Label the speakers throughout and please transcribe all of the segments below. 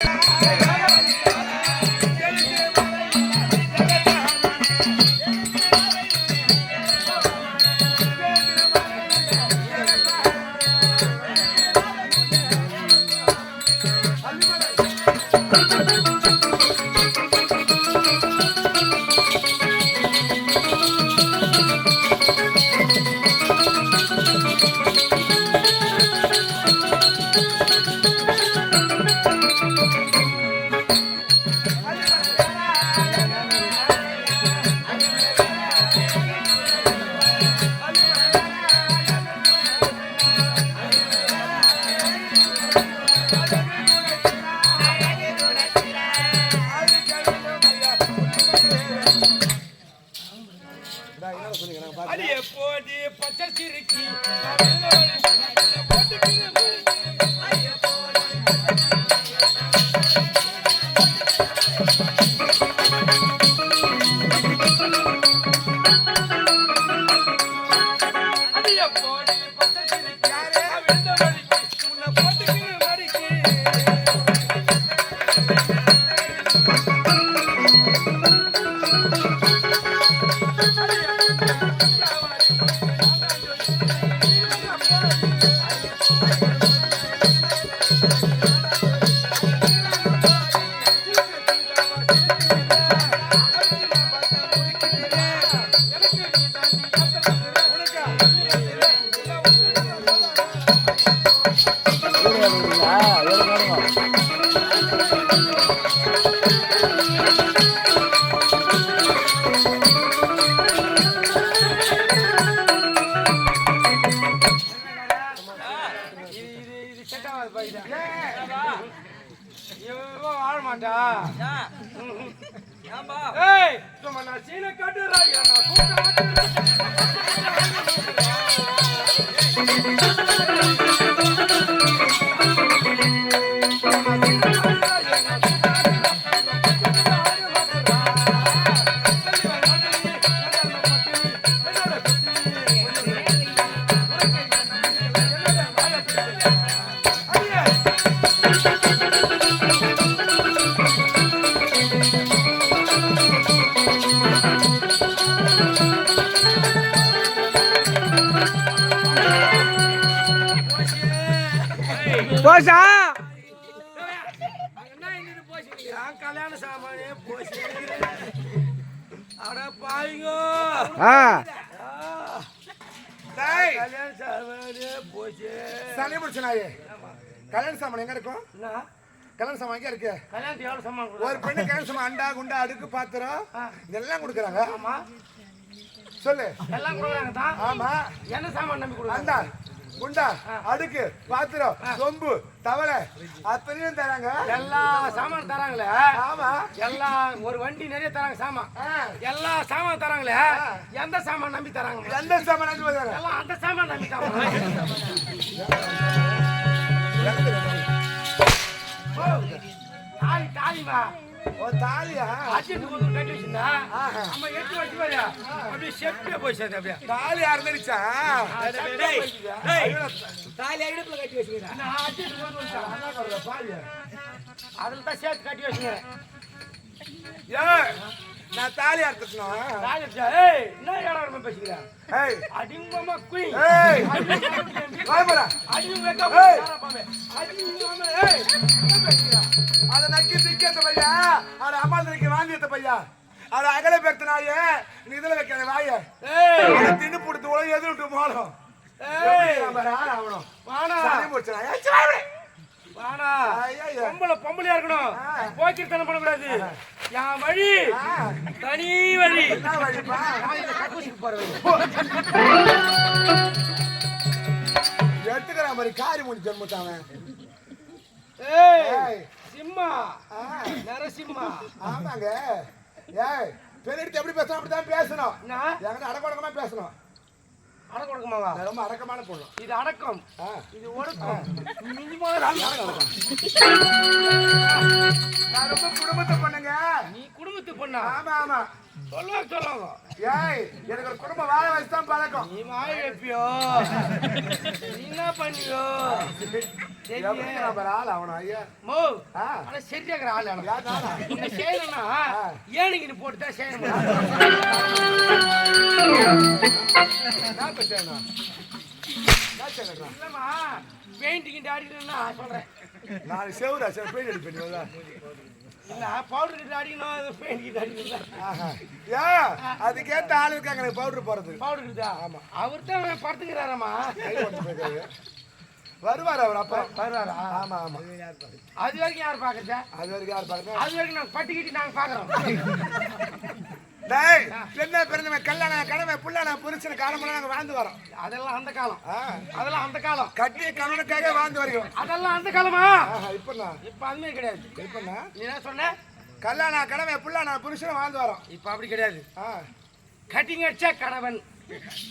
Speaker 1: அது ஏய் சும்மா நான் சீனை காட்டுறா நான் கூட்ட
Speaker 2: போசா
Speaker 1: கல்யாண சாமானே போச்சு அட பாய்ங்கோ
Speaker 2: ஆ.
Speaker 1: கல்யாண சாமானே போச்சு
Speaker 3: சனி பிடிச்ச நாயே. கல்யாண சாமான் எங்க இருக்கும்?
Speaker 1: என்ன?
Speaker 3: கல்யாண சாமான் எங்க இருக்கு?
Speaker 1: கல்யாணத்துக்கு எவ்வளவு சாமான்
Speaker 3: ஒரு? பெண்ணு கல்யாண சாமான் அண்டா குண்டா அடுக்கு பாத்திரம் இதெல்லாம் கொடுக்குறாங்க.
Speaker 1: ஆமா.
Speaker 3: சொல்லு.
Speaker 1: எல்லாம் கொடுக்குறாங்க தான்.
Speaker 3: ஆமா.
Speaker 1: என்ன சாமான் நம்பி கொடுக்குறாங்க?
Speaker 3: குண்டா அடுக்கு பாத்திரம் சொம்பு தவளை அத்தனையும் தராங்க.
Speaker 1: எல்லா சாமான் தராங்களே.
Speaker 3: ஆமா.
Speaker 1: எல்லாம் ஒரு வண்டி நிறைய தராங்க சாமான். எல்லா சாமான் தராங்களே. எந்த சாமான் நம்பி தராங்க?
Speaker 3: எந்த சாமான் அஞ்சு தராங்க?
Speaker 1: எல்லாம் அந்த சாமான் நம்பி தராங்க. தாலி தாலிமா
Speaker 3: ஓ தாலியா?
Speaker 1: அஜித் வந்து கட்டி வச்சிருந்தா. நம்ம எட்டு வச்சு பாரு அப்படியே செப்பியா போய் சேர்த்து அப்படியே.
Speaker 3: தாலி
Speaker 1: போயிடுச்சு.
Speaker 2: தாலி இடுப்புல கட்டி வச்சுக்கிறேன்.
Speaker 1: அதுல தான் சேர்த்து கட்டி வச்சுக்கிறேன்.
Speaker 3: ஏய் நான் தாலி அறுத்துக்கணும்
Speaker 1: தாலி வச்சா, ஏய் என்ன ஏழாயிரம் பேசிக்கிறேன்
Speaker 3: ஏய்.
Speaker 1: அடிங்கம்மா குய்
Speaker 3: ஏய். வாய்ப்படா
Speaker 1: அடிங்க
Speaker 3: ஏய்.
Speaker 1: அடிங்கம்மா ஏய். என்ன பேசுகிறா
Speaker 3: அத நக்கி திக்கத்த பையா. அட அம்மா திரிக்க வாங்கியத்த பையா. அட அகல நாயே நீ இதுல வைக்கிற வாய. தின்னு புடுத்து உலக எதிர் விட்டு போனோம்
Speaker 1: ஏய்.
Speaker 3: ஆகணும்.
Speaker 1: வாடா.
Speaker 3: சரி போச்சு நான் ஏச்சு வாய்
Speaker 1: வாடா.
Speaker 3: ஐயா, ஐயா.
Speaker 1: பொம்பளை பொம்பளையா இருக்கணும். போக்கிருத்தனம் பண்ணக்கூடாது. என் வழி. தனி வழி.
Speaker 3: எடுத்துக்கிற மாதிரி காரி முடி ஜென்மத்தாவன்
Speaker 1: ஏய்.
Speaker 3: ஏய்.
Speaker 1: சிம்மா நரசிம்மா.
Speaker 3: ஆமாங்க. ஏய் பெண்ணெடுத்து எப்படி பேசணும் அப்படிதான் பேசணும்.
Speaker 1: நான்
Speaker 3: என்கிட்ட அடக்கடக்கமா பேசணும்.
Speaker 1: அடக்க கொடுக்குமாவா
Speaker 3: நான் ரொம்ப அடக்கமான பொண்ணு
Speaker 1: இது அடக்கம். இது ஒடுக்கம். மினிமம் அடக்கம்.
Speaker 3: நான் ரொம்ப குடும்பத்தை பண்ணுங்க.
Speaker 1: நீ குடும்பத்து பொண்ணா?
Speaker 3: ஆமா ஆமா.
Speaker 1: சொல்லுவாங்க சொல்லுவாங்க
Speaker 3: ஏய் எனக்கு ஒரு குடும்பம் வாழ வச்சு தான் பழக்கம்.
Speaker 1: நீ வாய் வைப்பியோ? நீ என்ன பண்ணியோ?
Speaker 3: நானா?
Speaker 1: ஏனுக்கு போட்டு தான் செய்யணும். இல்லம்மா பெயிண்டிங் அடிக்கணும்னா சொல்றேன்
Speaker 3: நாலு செவுரா சரி பெயிண்ட் அடி பண்ணி
Speaker 1: இல்ல பவுடர் கிட்ட அடிக்கணும் பெயிண்ட் அடிக்கணும்.
Speaker 3: ஆஹா. ஏன் அதுக்கேத்த ஆள் இருக்காங்க எனக்கு பவுடர் போறது
Speaker 1: பவுடர் இருக்குதா? ஆமா. அவர் தான் படுத்துக்கிறாராமா?
Speaker 3: கை உடைச்சு போயிருக்காரு. வருவார் அவர் அப்பா.
Speaker 1: வருவாரா?
Speaker 3: ஆமா ஆமா.
Speaker 1: அது வரைக்கும் யார் பாக்குறது?
Speaker 3: அது வரைக்கும் யார் பாருங்க
Speaker 1: அது வரைக்கும் நாங்க பட்டிக்கிட்டு நாங்க பாக்குறோம்.
Speaker 3: டேய் என்ன பிறந்தவன் கடமை புள்ளான புருஷன் காலமெல்லாம் நாங்க வாழ்ந்து வரோம்.
Speaker 1: அதெல்லாம் அந்த காலம். அதெல்லாம் அந்த காலம்.
Speaker 3: கட்டிய கணவனுக்காக வாழ்ந்து வருகிறோம்
Speaker 1: அதெல்லாம் அந்த காலமா?
Speaker 3: இப்பண்ணா
Speaker 1: இப்ப அதுமே கிடையாது.
Speaker 3: இப்பண்ணா
Speaker 1: நீ என்ன சொன்ன?
Speaker 3: கல்யாண கடமை புள்ளான புருஷன் வாழ்ந்து வரோம்.
Speaker 1: இப்ப அப்படி கிடையாது. கட்டிங் அடிச்சா கணவன்.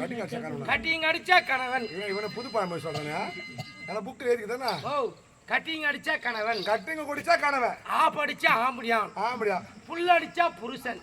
Speaker 3: கட்டிங்க வச்ச கணவன்.
Speaker 1: கட்டிங் அடிச்சா கணவன்.
Speaker 3: இவன் புது பழமொழி சொல்றானே? எனக்கு புக்கு எழுதிக்குதானே
Speaker 1: ஓ கட்டிங் அடிச்சா கணவன்.
Speaker 3: கட்டிங்க குடிச்சா கணவன்
Speaker 1: ஆப் அடிச்சா ஆம்படியான்.
Speaker 3: ஆம்படியா
Speaker 1: புல் அடிச்சா புருஷன்.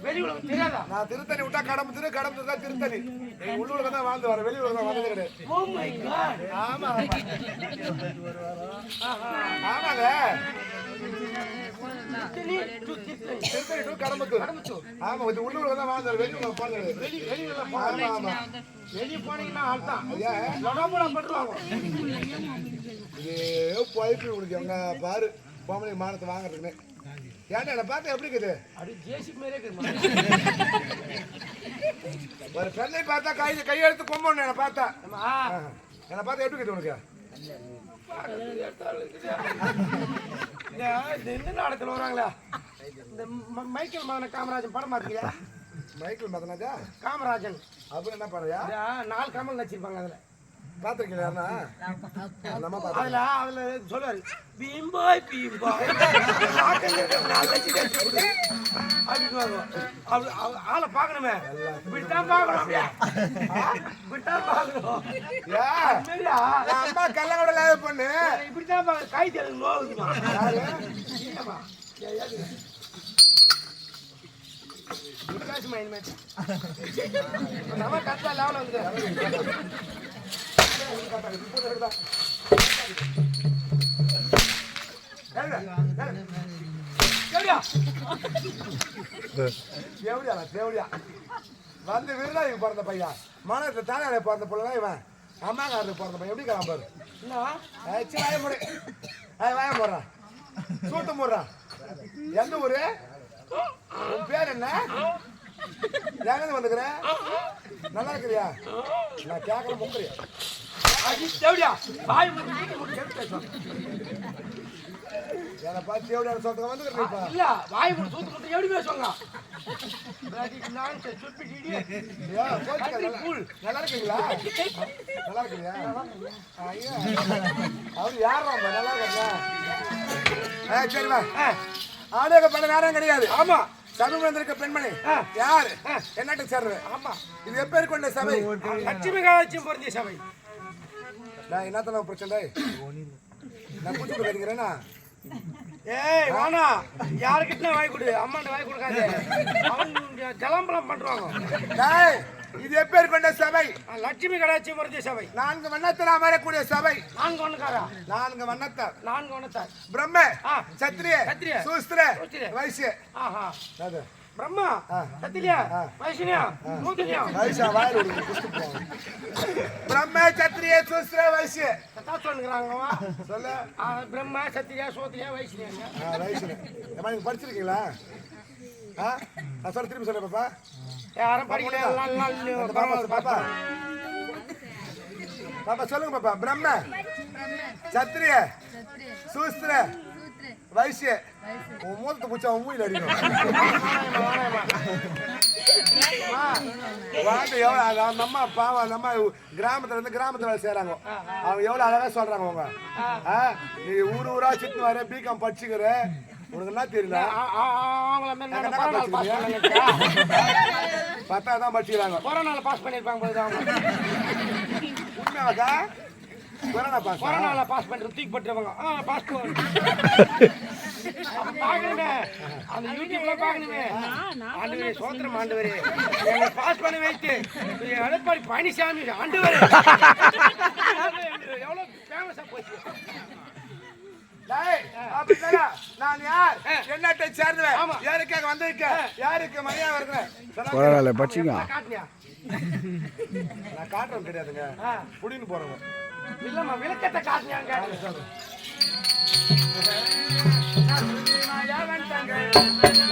Speaker 3: நான் திருத்தணி விட்டா கடம்பு திரு கடம்பு தான் திருத்தணி. எங்க உள்ள உலகம் தான் வாழ்ந்து வரேன் உலகம் வந்தது கிடையாது.
Speaker 1: காட்
Speaker 3: ஆமா ஆமா. ஆமாங்க.
Speaker 1: திருத்தணி டு
Speaker 3: கடம்புத்தூர். ஆமா இது தான் வாழ்ந்து வரேன் வெளி உலகம் போனது
Speaker 1: வெளி வெளி உலகம்
Speaker 3: ஆமா ஆமா.
Speaker 1: வெளியே போனீங்கன்னா ஆள் தான். லொடாபுடா பட்டுருவாங்க
Speaker 3: இது பைப்பு உனக்கு எங்க பாரு. பொம்பளை மானத்தை வாங்குறதுக்குன்னு. ஏன்டா என்னை பார்த்தா எப்படி இருக்குது?
Speaker 1: அப்படி ஜேசிபி இருக்குமா
Speaker 3: ஒரு பெண்ணை பார்த்தா கை கையெழுத்து கொம்பணும் என்னை பார்த்தா. என்னை பார்த்தா எப்படி இருக்குது உனக்கு?
Speaker 1: இந்த நாடகத்தில் வராங்களா. இந்த மைக்கேல் மகன காமராஜன் படம் பார்த்துக்கியா
Speaker 3: மைக்கிள் பார்த்தனாச்சா
Speaker 1: காமராஜன்.
Speaker 3: அப்புறம் என்ன
Speaker 1: இந்த நாலு கமல் நடிச்சிருப்பாங்க அதுல.
Speaker 3: பார்த்தா
Speaker 1: அதுல அதுல சொல்லுவாரு பீம்பாய் பீம்பாய் ஆளை? இப்படித்தான் பார்க்கணும்.
Speaker 3: ஏன்
Speaker 1: சரியா?
Speaker 3: என் அம்மா கல்லங்கோட லேவ் பண்ணு.
Speaker 1: இப்படித்தான் பார்க்க கை தெலுங்கு நோவுதுமா. வித்தியாசமா. நம்ம கரெக்டா level வந்துட்டு.
Speaker 3: தேவடியா தேவடியா வந்து விருதாளிக்கு பிறந்த பையன் மாநிலத்துல தானே பிறந்த பிள்ளை இவன் அம்மாக்காரருக்கு பிறந்த பையன் எப்படி கிளம்ப பாரு
Speaker 1: என்ன?
Speaker 3: வாய மூடு. ஏய், வாய சூட்டு போடுறான் எந்த ஊரு உன் பேர் என்ன எங்கிருந்து வந்துக்கிற நல்லா இருக்கிறியா நான் கேட்கல முக்கிறியா
Speaker 1: மூடி, எப்படி பேசுவாங்க? இல்ல வாய் சூத்து எப்படி
Speaker 3: நல்லா- இருக்கீங்களா நல்லா இருக்கீங்களா அவரு நல்லா இருக்கா ஆ சரி வா
Speaker 1: ஆ,
Speaker 3: ஆடக பண்ண நேரம் கிடையாது
Speaker 1: ஆமா
Speaker 3: சமீபம் வந்திருக்க பெண்மணி. யாரு என்னட்டு சேர்றது
Speaker 1: ஆமா
Speaker 3: இது எப்பேர் கொண்ட சபை
Speaker 1: லட்சுமி கலாச்சியம் பொருந்திய சபை
Speaker 3: நான் என்னத்தன பிரச்சனை நான் கூட்டு கொடுக்கிறேன்னா
Speaker 1: ஏய் வானா யாருக்கிட்ட வாய் கொடு? அம்மாண்ட வாய் கொடுக்காது. அவன் ஜலம்பலம் பண்றாங்க.
Speaker 3: டேய் இது எப்பேர் கொண்ட சபை?
Speaker 1: லட்சுமி கடாட்சியம் பொருந்திய சபை.
Speaker 3: நான்கு வண்ணத்தில் அமரக்கூடிய சபை.
Speaker 1: நான்கு ஒண்ணுக்காரா
Speaker 3: நான்கு வண்ணத்தார்.
Speaker 1: நான்கு ஒண்ணுத்தார்
Speaker 3: பிரம்ம. சத்திரிய
Speaker 1: சத்திரிய.
Speaker 3: சூஸ்திர. வைசிய
Speaker 1: ஆஹா. பிரம்மா சத்திலியா வைஷ்ணியா மூத்திரியா
Speaker 3: வைசியா வாயில் வைசிய
Speaker 1: கத்தா சொல்லுங்கிறாங்க
Speaker 3: சொல்லு.
Speaker 1: பிரம்மா சோத்திரியா வைஷ்ணியாங்க
Speaker 3: ஆ வைசிய ஏமா நீங்க படிச்சிருக்கீங்களா? ஆ நான் சொல்ல திரும்பி சொல்ல பாப்பா.
Speaker 1: யாரும் படிக்கல.
Speaker 3: பாப்பா பாப்பா. பாப்பா சொல்லுங்க பாப்பா. பிரம்ம. சத்திரிய. சூஸ்திர வைசிய உன் மூலத்தை பூச்சா உன் மூயில அடிக்கும் எவ்வளோ அந்த அம்மா பாவம் அந்த அம்மா கிராமத்துல இருந்து கிராமத்துல வேலை செய்றாங்க அவங்க எவ்வளோ அழகா சொல்றாங்க அவங்க நீ ஊர் ஊரா சுத்தி வர பிகாம் படிச்சுக்கிற உனக்கு என்ன தெரியல. பத்தாவது தான் படிச்சுக்கிறாங்க
Speaker 1: கொரோனால பாஸ் பண்ணிருப்பாங்க
Speaker 3: உண்மையாக்கா கொரோனா பாஸ்
Speaker 1: கொரோனால பாஸ் பண்றது தூக்கி பட்டுறவங்க. ஆ பாஸ் பார்க்கணுமே அந்த யூடியூப்ல பார்க்கணுமே ஆண்டவரே சோத்திரம் ஆண்டவரே. எங்களை பாஸ் பண்ண வைத்து எடப்பாடி பழனிசாமி ஆண்டவரே. எவ்வளவு ஃபேமஸா போச்சு.
Speaker 3: சேர்ந்தவன்?
Speaker 1: ஆமா.
Speaker 3: யாருக்காக வந்திருக்கேன்? யாருக்கு மரியாதை இருக்கிறேன்
Speaker 1: காட்டினியா?
Speaker 3: நான் காட்டுறோம் கிடையாதுங்க. புடின்னு போறவங்க
Speaker 1: இல்லம்மா விளக்கத்தை
Speaker 3: வந்துட்டேங்க.